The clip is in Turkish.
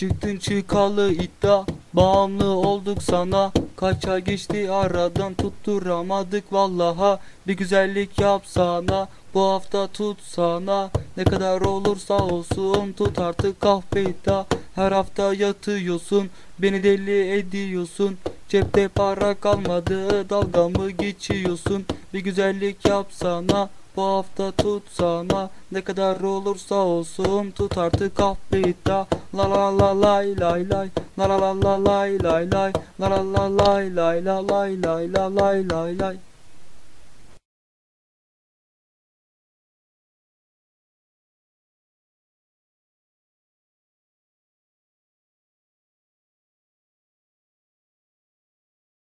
Çıktın çıkalı iddia Bağımlı olduk sana. Kaç ay geçti aradan tutturamadık vallaha. Bir güzellik yapsana Bu hafta tut sana Ne kadar olursa olsun Tut artık kahveyi da Her hafta yatıyorsun Beni deli ediyorsun. Cepte para kalmadı Dalga mı geçiyorsun? Bir güzellik yapsana bu hafta tut sana Ne kadar olursa olsun. Tut artık kahveyi da La la la lay lay lay. La la la la lay lay lay. La la la lay lay la lay lay la lay lay lay